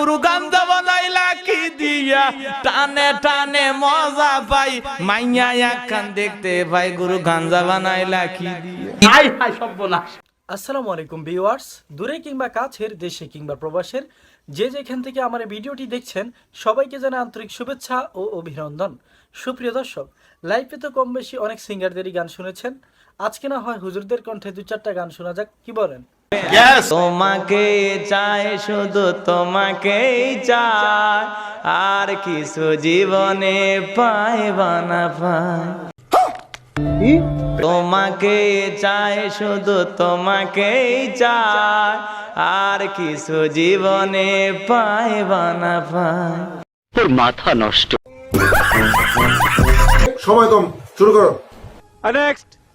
পুরু গান্দা কি দিয়া। টানে টানে মজা পাই। মাইয়া একখান দেখতে ভাই গুরু গাঞ্জা বানাইলা কি দিয়া। হাই হাই সর্বনাশ। আসসালামু আলাইকুম ভিউয়ার্স দূরে কিংবা কাছের দেশে কিংবা প্রবাসের যে যেখান থেকে আমার ভিডিওটি দেখছেন সবাইকে জানাই আন্তরিক শুভেচ্ছা ও অভিনন্দন। সুপ্রিয় দর্শক লাইভে তো কম বেশি অনেক সিঙ্গারদেরই গান শুনেছেন। আজকে না হয় হুজুরদের কণ্ঠে দু চারটা গান শোনা যাক কি বলেন? তোমাকে চাই শুধু তোমাকেই চাই। আর কিছু জীবনে পাই বানা পাই। তোমাকে চাই শুধু তোমাকেই চাই। আর কিছু জীবনে পাই বানা পাই। তোর মাথা নষ্ট। সময় কম শুরু করো।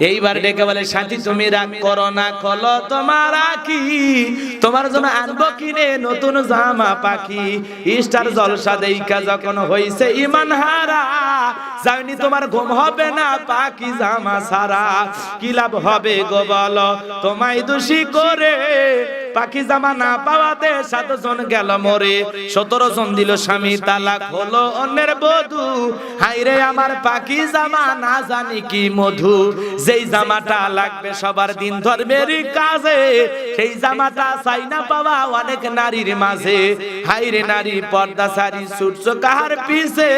এইবার ডেকে বলে শান্তি তুমি রাগ করো না কলো তোমার কি তোমার জন্য আনব কিনে নতুন জামা পাখি। স্টার জলসা দেইকা যখন হইছে ইমান হারা যাইনি তোমার ঘুম হবে না পাখি জামা সারা কি লাভ হবে গো বলো তোমায় দোষী করে পাখি জামা না পাওয়াতে সাত জন গেল মরে। সতেরো জন দিল স্বামী, তালাক হলো অন্যের বধু। হাইরে আমার পাখি জামা না জানি কি মধু। যেই জামাটা লাগবে সবার দিন ধর্মের কাজে, সেই জামাটা চাই না পাওয়া অনেক নারীর মাঝে। হাইরে নারী, পর্দা সারি, সূর্য কাহার পিছে।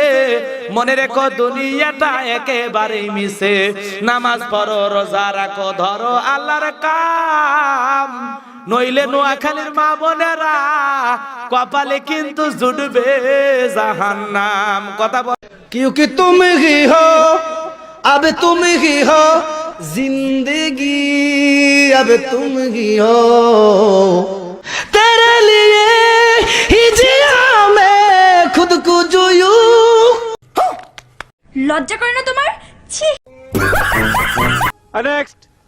মনে রেখো দুনিয়াটা একেবারেই মিশে নামাজ পড়ো, রোজা রাখো, ধরো আল্লাহর কাম। নইলে নোয়াখালীর মা বোনেরা কপালে কিন্তু জুটবে জাহান্নাম কথা বল क्योंकि तुम ही हो अब तुम ही हो जिंदगी अब तुम ही हो तेरे लिए ही जिया मैं खुद को जो यूं লজ্জা করে না তোমার ছি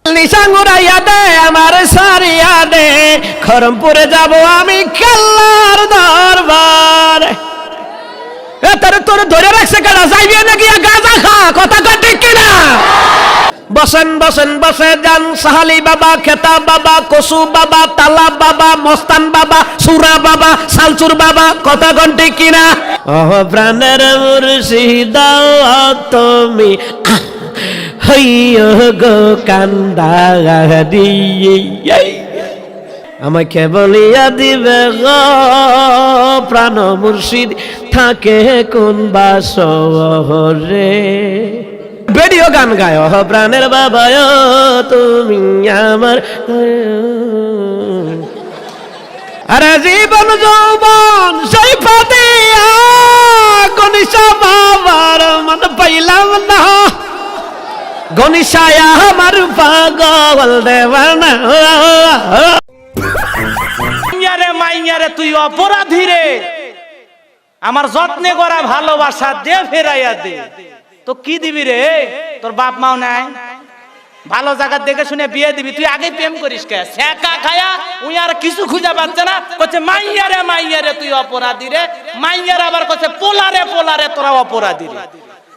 নিশাঙ্গুরাইয়া দে আমার সারিয়া দে খরমপুরে যাব আমি কাল্লার দরবার। এ তোর তোর ধরে রাখছে কেনা যাইবি নাকি গাঁজা খা? কথা কাটে কিনা? বসেন বসেন বসে যান। সাহালি বাবা খেতা বাবা কসু বাবা তালা বাবা মস্তান বাবা সুরা বাবা সালচুর বাবা কথা ঘন্টি কিনা? ওহ প্রাণের মুর্শিদা তুমি। আহ, হইয় কান্দা আমাকে বলিয়া দিবে গো প্রাণ মুর্শিদ, থাকে কোন বাসরে ভিডিও গান গায় প্রাণের বাবা তুমি আমার। আরে জীবন যৌবন, সেই পাতিয়া গনিশা বাবার মন পাইলাম না। গনিশায়া আমার পাগল দেবানা মাইয়ারে মাইয়ারে, তুই অপরাধী রে। আমার যত্নে করা ভালোবাসা দে, ফেরাইয়া দে। তো কি দিবি রে? তোর বাপ মাও নাই। ভালো জায়গা দেখে শুনে বিয়ে দিবি। তুই আগে প্রেম করিস কে? শেখা খায়া উই আর কিছু খুঁজে পাচ্ছে না। করছে মাইয়ারে মাইয়ারে, তুই অপরাধী রে। মাইয়ার আবার করছে পোলারে পোলারে, তোরা অপরাধী রে।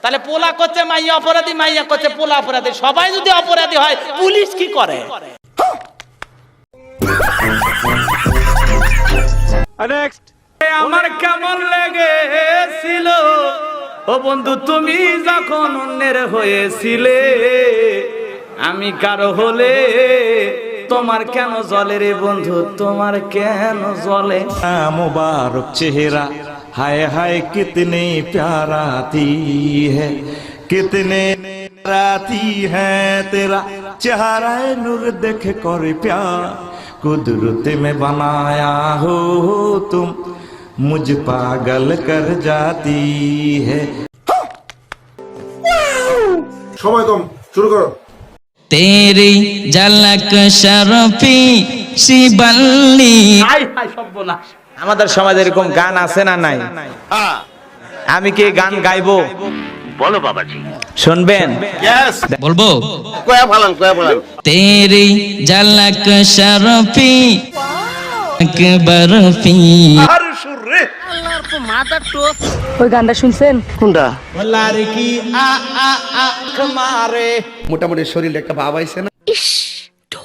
তাহলে পোলা করছে মাইয়া অপরাধী মাইয়া করছে পোলা অপরাধী। সবাই যদি অপরাধী হয় পুলিশ কি করে? আমার কেমন লেগেছিল? ও বন্ধু তুমি যখন অন্যের হয়েছিলে আমি কারও হলে তোমার কেন জলে রে বন্ধু? তোমার কেন জলে? আমার চেহারা। हाय हाय कितने प्याराती है कितने राती है तेरा चेहरा नूर देख कर प्यार कुदरत में बनाया हो तुम मुझ पागल कर जाती है সময় কম শুরু করো तेरी झलक शरफी सी बल्ली হাই হাই সর্বনাশ আমাদের সমাজে এরকম গান আছে না নাই আমি কি গান গাইবো বলো বাবাজি শুনবেন বলব কয়া ফালান কয়া ফালান তেরি ঝলক শরফি বরফি ওই গানটা শুনছেন কোনটা মোটামুটি শরীরে একটা ভাব আইছে না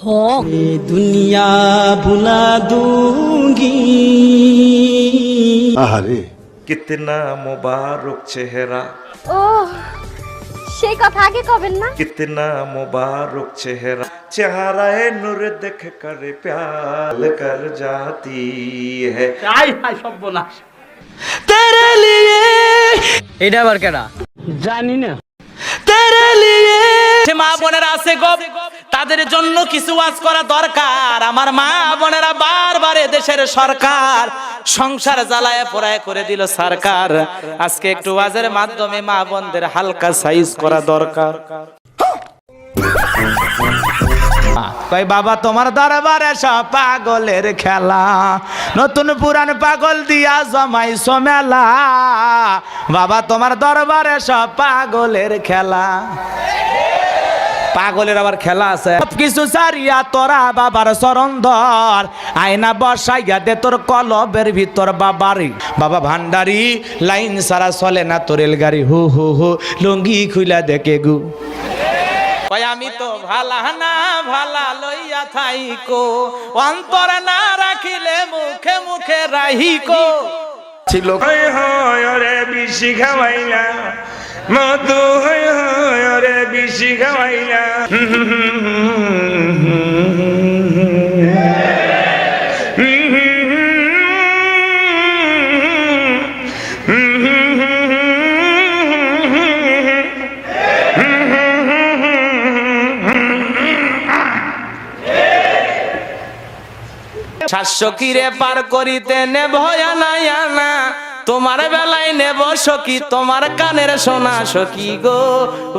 হক। দুনিয়া ভুলা দুঙ্গি। আহারে কিতনা মোবারক চেহারা। ও সেই কথা আগে কবেন না? কিতনা মোবারক চেহারা। চেহারা হে নূর দেখ কর প্যাল কর জাতি হে। হাই হাই সব বলা তেরে লিয়ে। এটা আবার কেডা? জানি না। তেরে লিয়ে। মা বোনেরা আছে গপ তাদের জন্য কিছু ওয়াজ করা দরকার। আমার মা বোনেরা বারবার দেশের সরকার সংসার জ্বালায় পোড়ায় করে দিল সরকার। আজকে একটু ওয়াজের মাধ্যমে মা বোনদের হালকা সাইজ করা দরকার। বাবা, তোমার দরবারে সব পাগলের খেলা। নতুন পুরান পাগল দিয়া জমাইছো মেলা। বাবা, তোমার দরবারে সব পাগলের খেলা। পাগলের আবার খেলা আছে। সব কিছু সারিয়া তোরা বাবার চরণ ধর। আয়না বসাইয়া দে তোর কলবের ভিতর বাবারি। বাবা ভান্ডারি লাইন সারা চলে না তোর গাড়ি হু হু হু লুঙ্গি খুইলা দেখে গু। কয় আমি তো ভালা না ভালা লইয়া থাইকো। অন্তর না রাখিলে মুখে মুখে রাহিকো। ছিল। রে বিশি খাওয়াইলা। হয় রে বিশি খাওয়াইলা সাতশো কিরে পার করিতে নে ভয়া নাই আনা তোমার বেলায় নেব সখি তোমার কানের সোনা সখি গো।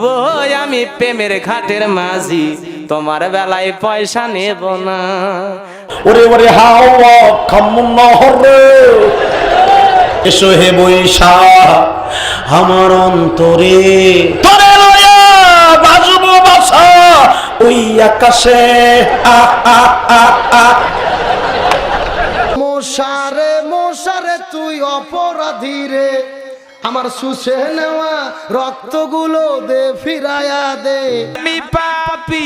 ওই আমি প্রেমের ঘাটের মাঝি তোমার বেলায় পয়সা নেব না। ওরে ওরে হাওয়া খামুন হরে। এসো হে বৈশা আমার অন্তরে। তোরে লয়া বাজবো বাসা ওই আকাশে আ আ আ আ। তুই অপরাধী রে আমার শুষে নেওয়া রক্তগুলো দে, ফিরায়া দে। আমি পাপি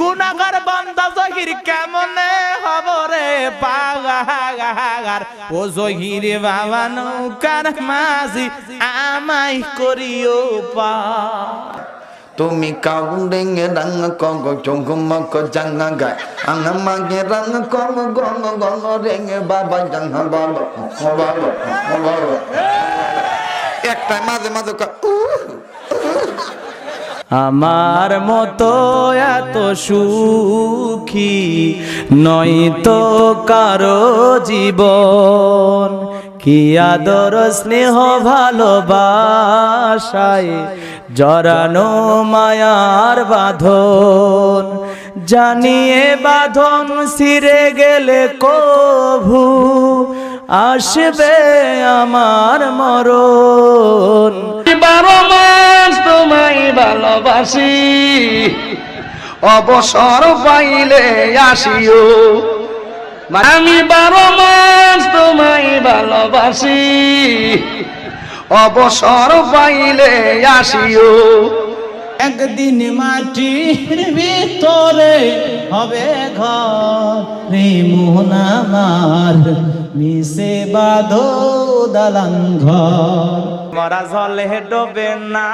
গুনাগার বান্দা জহির কেমনে হব রে? পাগাগার ও জহির বাবা নৌকার মাঝি আমাই করিও পা তুমি কাউন্ডেঙ্গে রঙ কঙ্গ চঙ্গ মক জাঙ্গা গায়। আঙ্গ মাগে রঙ কঙ্গ গঙ্গ গঙ্গ রেঙ্গে বাবা, জাঙ্গ, বাবা বাবা বাবা। একটা মাঝে মাঝে আমার মতো এত সুখী নয় তো কারও জীবন। কি আদর স্নেহ ভালোবাসায় জরানো মায়ার বাঁধন? জানিয়ে বাঁধন সিরে গেলে কভু আসবে আমার মরণ? বারো মাস তোমায় ভালোবাসি, অবসর পাইলে আসিও। আমি বারো মাস তোমায় ভালোবাসি। অবসর পাইলে আসিও। একদিন মাটির ভিতরে হবে ঘর রে মোহন আমার মিশে বাঁধো দালান ঘর। মরা জলে ডোবে না।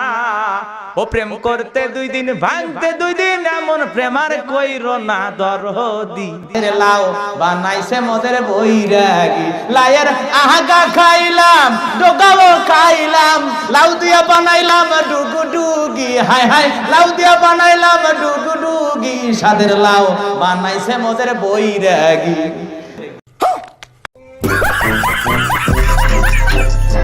ও প্রেম করতে দুই দিন, ভাঙতে দুই দিন, এমন প্রেমার কইরো না দরদি। লাও, বানাইছে মোদের বৈরাগী। লায়ের আহাগা খাইলাম ডোকাও খাইলাম। লাউ দিয়া বানাইলাম ডুগু ডুগি হাই হাই, লাউ দিয়া বানাইলাম ডুগু ডুগি সাদের লাও, বানাইছে মোদের বৈরাগী।